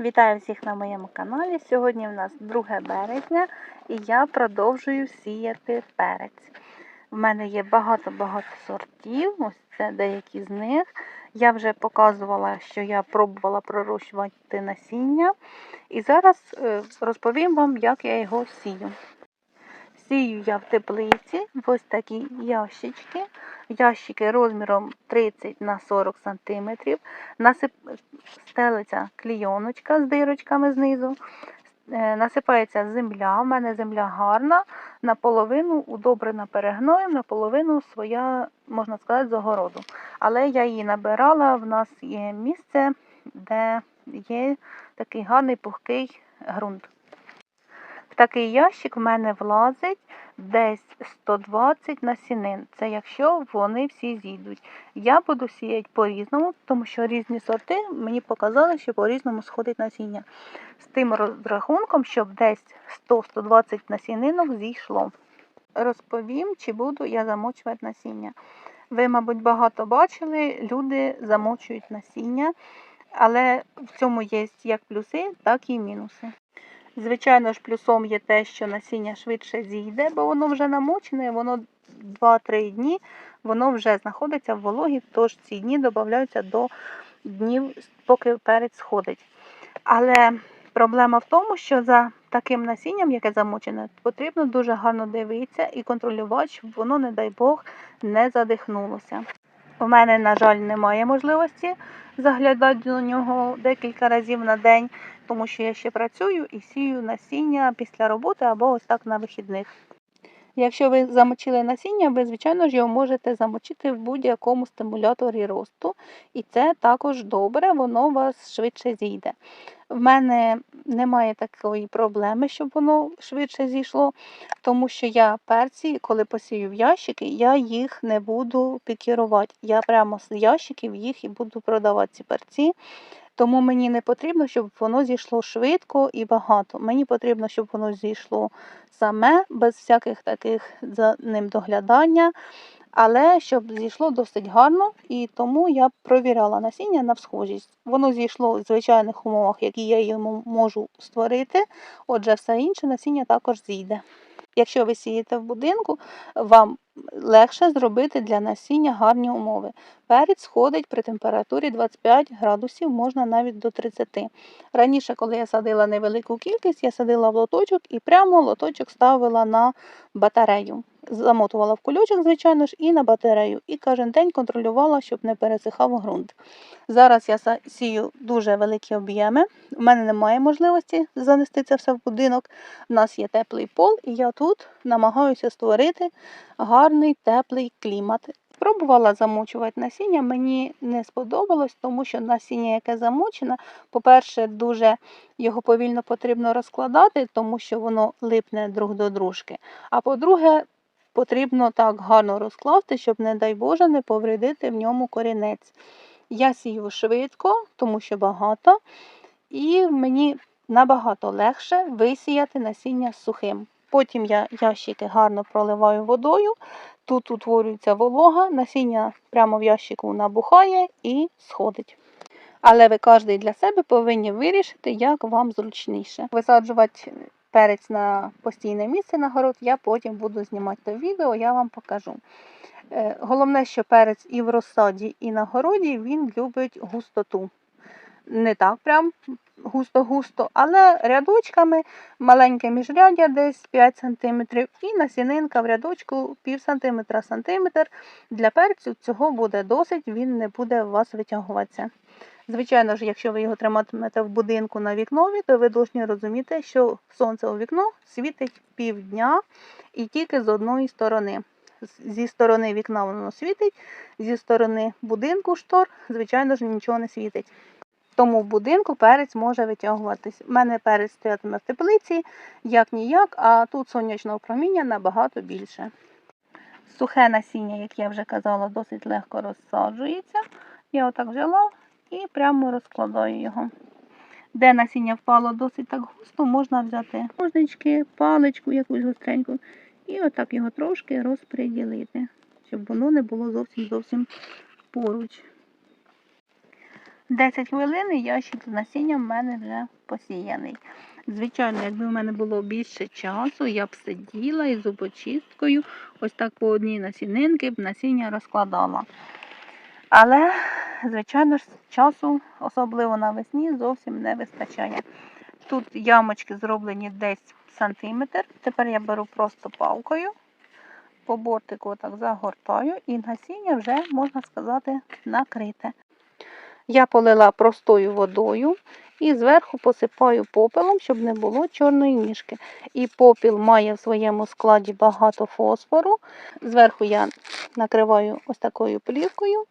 Вітаю всіх на моєму каналі. Сьогодні в нас 2 березня і я продовжую сіяти перець. В мене є багато-багато сортів, ось це деякі з них. Я вже показувала, що я пробувала пророщувати насіння. І зараз е, розповім вам, як я його сію. Сію я в теплиці, в ось такі ящички. Ящики розміром 30 на 40 см. Насип... Стелиться клійоночка з дирочками знизу. Е, Насипається земля. У мене земля гарна, наполовину удобрена перегноєм, наполовину своя, можна сказати, з огороду. Але я її набирала. В нас є місце, де є такий гарний пухкий ґрунт. Такий ящик в мене влазить десь 120 насінин. Це якщо вони всі зійдуть. Я буду сіяти по-різному, тому що різні сорти мені показали, що по-різному сходить насіння. З тим розрахунком, щоб десь 100-120 насінинок зійшло. Розповім, чи буду я замочувати насіння. Ви, мабуть, багато бачили, люди замочують насіння, але в цьому є як плюси, так і мінуси. Звичайно ж, плюсом є те, що насіння швидше зійде, бо воно вже намочене, воно 2-3 дні воно вже знаходиться в вологі, тож ці дні додаються до днів, поки перець сходить. Але проблема в тому, що за таким насінням, яке замочене, потрібно дуже гарно дивитися і контролювати, щоб воно, не дай Бог, не задихнулося. У мене, на жаль, немає можливості заглядати до нього декілька разів на день, тому що я ще працюю і сію насіння після роботи або ось так на вихідних. Якщо ви замочили насіння, ви, звичайно ж, його можете замочити в будь-якому стимуляторі росту, і це також добре, воно у вас швидше зійде. В мене немає такої проблеми, щоб воно швидше зійшло, тому що я перці, коли посію в ящики, я їх не буду пікірувати. Я прямо з ящиків їх і буду продавати ці перці. Тому мені не потрібно, щоб воно зійшло швидко і багато. Мені потрібно, щоб воно зійшло саме, без всяких таких за ним доглядання, але щоб зійшло досить гарно, і тому я провіряла насіння на всхожість. Воно зійшло в звичайних умовах, які я йому можу створити. Отже, все інше насіння також зійде. Якщо ви сієте в будинку, вам легше зробити для насіння гарні умови. Перець сходить при температурі 25 градусів, можна навіть до 30. Раніше, коли я садила невелику кількість, я садила в лоточок і прямо лоточок ставила на батарею. Замотувала в кульочок, звичайно ж, і на батарею. І кожен день контролювала, щоб не пересихав ґрунт. Зараз я сію дуже великі об'єми. У мене немає можливості занести це все в будинок. У нас є теплий пол, і я тут намагаюся створити гарний теплий клімат. Пробувала замочувати насіння, мені не сподобалось, тому що насіння, яке замочене, по-перше, дуже його повільно потрібно розкладати, тому що воно липне друг до дружки. А по-друге, потрібно так гарно розкласти, щоб, не дай Боже, не повредити в ньому корінець. Я сію швидко, тому що багато, і мені набагато легше висіяти насіння сухим. Потім я ящики гарно проливаю водою, тут утворюється волога, насіння прямо в ящику набухає і сходить. Але ви кожен для себе повинні вирішити, як вам зручніше. Висаджувати перець на постійне місце на город, я потім буду знімати те відео, я вам покажу. Е, Головне, що перець і в розсаді, і на городі він любить густоту. Не так прям густо-густо, але рядочками маленьке міжряддя десь 5 см і насінинка в рядочку пів сантиметра сантиметр. Для перцю цього буде досить, він не буде у вас витягуватися. Звичайно ж, якщо ви його триматимете в будинку на вікнові, то ви повинні розуміти, що сонце у вікно світить півдня і тільки з одної сторони. Зі сторони вікна воно світить, зі сторони будинку штор, звичайно ж, нічого не світить. Тому в будинку перець може витягуватись. У мене перець стоятиме в теплиці, як ніяк, а тут сонячного проміння набагато більше. Сухе насіння, як я вже казала, досить легко розсаджується. Я отак взяла і прямо розкладаю його. Де насіння впало досить так густо, можна взяти ножнички, паличку якусь гостреньку, і отак його трошки розподілити, щоб воно не було зовсім зовсім поруч. 10 хвилин і ящик з насінням в мене вже посіяний. Звичайно, якби в мене було більше часу, я б сиділа із зубочисткою, ось так по одній насінинки б насіння розкладала. Але, звичайно ж, часу, особливо навесні, зовсім не вистачає. Тут ямочки зроблені десь сантиметр. Тепер я беру просто палкою, по бортику отак загортаю, і насіння вже, можна сказати, накрите. Я полила простою водою і зверху посипаю попелом, щоб не було чорної мішки. І попіл має в своєму складі багато фосфору. Зверху я накриваю ось такою плівкою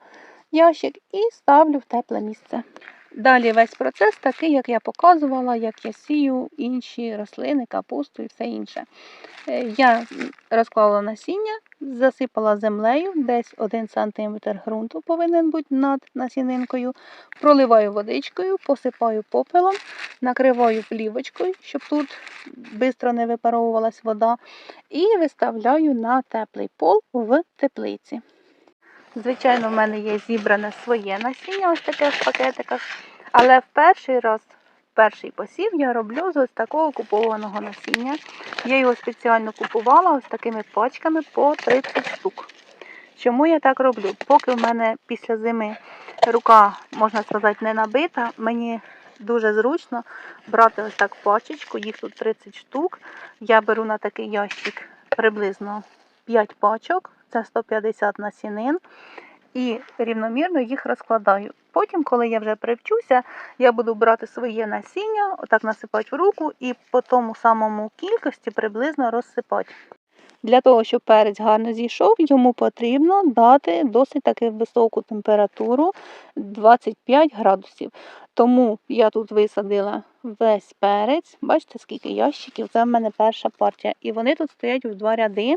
ящик і ставлю в тепле місце. Далі весь процес такий, як я показувала, як я сію інші рослини, капусту і все інше. Е, Я розклала насіння, засипала землею, десь 1 см ґрунту повинен бути над насінинкою. Проливаю водичкою, посипаю попелом, накриваю плівочкою, щоб тут швидко не випаровувалась вода, і виставляю на теплий пол в теплиці. Звичайно, в мене є зібране своє насіння, ось таке в пакетиках. Але в перший раз, в перший посів я роблю з ось такого купованого насіння. Я його спеціально купувала ось такими пачками по 30 штук. Чому я так роблю? Поки в мене після зими рука, можна сказати, не набита, мені дуже зручно брати ось так пачечку, їх тут 30 штук. Я беру на такий ящик приблизно 5 пачок, це 150 насінин, і рівномірно їх розкладаю. Потім, коли я вже привчуся, я буду брати своє насіння, отак насипати в руку і по тому самому кількості приблизно розсипати. Для того, щоб перець гарно зійшов, йому потрібно дати досить таки високу температуру 25 градусів. Тому я тут висадила весь перець. Бачите, скільки ящиків, це в мене перша партія. І вони тут стоять в два ряди.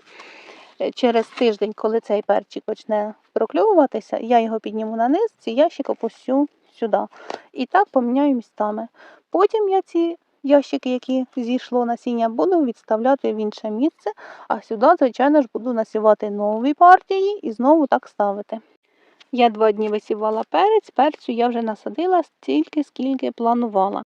Через тиждень, коли цей перчик почне прокльовуватися, я його підніму на низ, ці ящик опущу сюди. І так поміняю містами. Потім я ці ящики, які зійшло насіння, буду відставляти в інше місце, а сюди, звичайно ж, буду насівати нові партії і знову так ставити. Я два дні висівала перець, перцю я вже насадила стільки, скільки планувала.